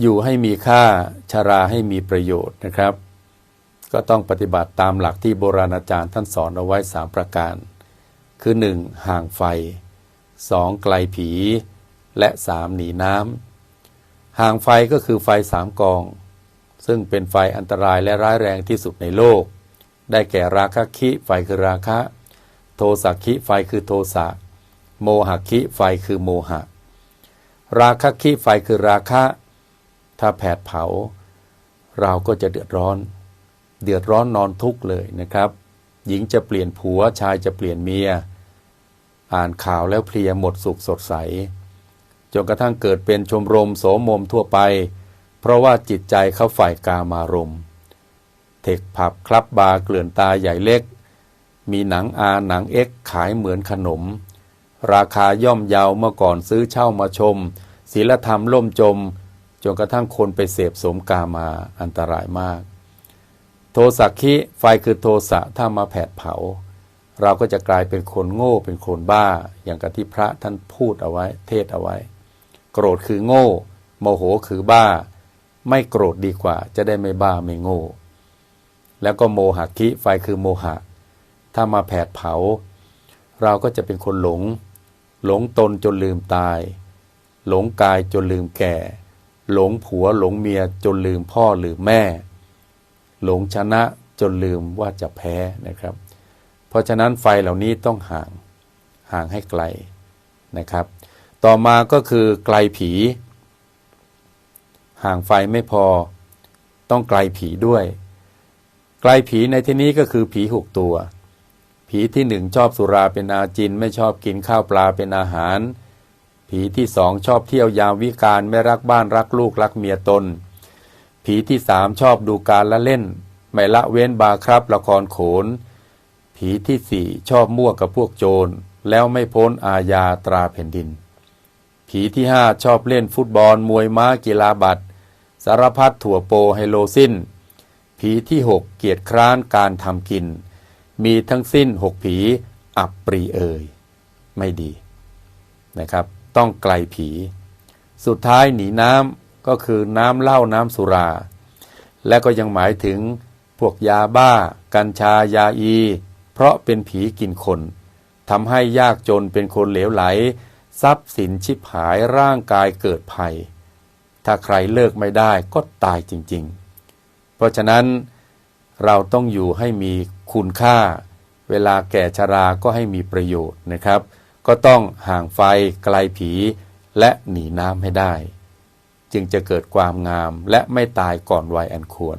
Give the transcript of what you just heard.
อยู่ให้มีค่าชาราให้มีประโยชน์นะครับ ก็ต้องปฏิบัติตามหลักที่โบราณอาจารย์ท่านสอนเอาไว้สามประการ คือ 1. ห่างไฟ 2. ไกลผี และ 3. หนีน้ำห่างไฟก็คือไฟสามกอง ซึ่งเป็นไฟอันตรายและร้ายแรงที่สุดในโลก ได้แก่ราคะคิไฟคือราคะ โทสักคิไฟคือโทสะโมหะคิไฟคือโมหะ ราคะคิไฟคือราคะ ถ้าแผดเผา เราก็จะเดือดร้อน เดือดร้อนนอนทุกข์เลยนะครับ หญิงจะเปลี่ยนผัวชายจะเปลี่ยนเมีย อ่านข่าวแล้วเพลียหมดสุขสดใสจนกระทั่งเกิดเป็นชมรมโสมมทั่วไป เพราะว่าจิตใจเขาฝ่ายกามารมณ์เทคผับคลับบาร์เกลื่อนตาใหญ่เล็ก มีหนังอาหนังเอ็กขายเหมือนขนม ราคาย่อมเยาวเมื่อก่อนซื้อเช่ามาชมศีลธรรมล่มจม จนกระทั่งคนไปเสพสมกามาอันตรายมาก โทสักคิไฟคือโทสะถ้ามาแผดเผา เราก็จะกลายเป็นคนโง่เป็นคนบ้า อย่างกับที่พระท่านพูดเอาไว้ เทศเอาไว้ โกรธคือโง่ โมโหคือบ้า ไม่โกรธดีกว่า จะได้ไม่บ้าไม่โง่ แล้วก็โมหะคิไฟคือโมหะ ถ้ามาแผดเผา เราก็จะเป็นคนหลง หลงตนจนลืมตาย หลงกายจนลืมแก่ หลงผัวหลงเมียจนลืมพ่อลืมแม่ หลงชนะจนลืมว่าจะแพ้นะครับ เพราะฉะนั้นไฟเหล่านี้ต้องห่างห่างให้ไกลนะครับ ต่อมาก็คือไกลผี ห่างไฟไม่พอ ต้องไกลผีด้วย ไกลผีในที่นี้ก็คือผีหกตัว ผีที่หนึ่งชอบสุราเป็นอาจิน ไม่ชอบกินข้าวปลาเป็นอาหาร ผีที่สองชอบเที่ยวยามวิการไม่รักบ้านรักลูกรักเมียตน ผีที่สามชอบดูการละเล่น ไม่ละเว้นบาครับละครโขน ผีที่สี่ชอบมั่วกับพวกโจร แล้วไม่พ้นอาญาตราแผ่นดิน ผีที่ห้าชอบเล่นฟุตบอลมวยม้ากีฬาบัตรสารพัดถั่วโปไฮโลสิ้นผีที่หกเกียรติคร้านการทำกิน มีทั้งสิ้นหกผีอับปรีเอ่ยไม่ดีนะครับ ต้องไกลผี สุดท้ายหนีน้ำก็คือน้ำเหล้าน้ำสุรา และก็ยังหมายถึงพวกยาบ้า กัญชายาอี เพราะเป็นผีกินคนทำให้ยากจนเป็นคนเหลวไหล ทรัพย์สินชิบหายร่างกายเกิดภัย ถ้าใครเลิกไม่ได้ก็ตายจริง ๆ เพราะฉะนั้นเราต้องอยู่ให้มีคุณค่า เวลาแก่ชราก็ให้มีประโยชน์นะครับ ก็ต้องห่างไฟไกลผี และหนีน้ำให้ได้ จึงจะเกิดความงามและไม่ตายก่อนวัยอันควร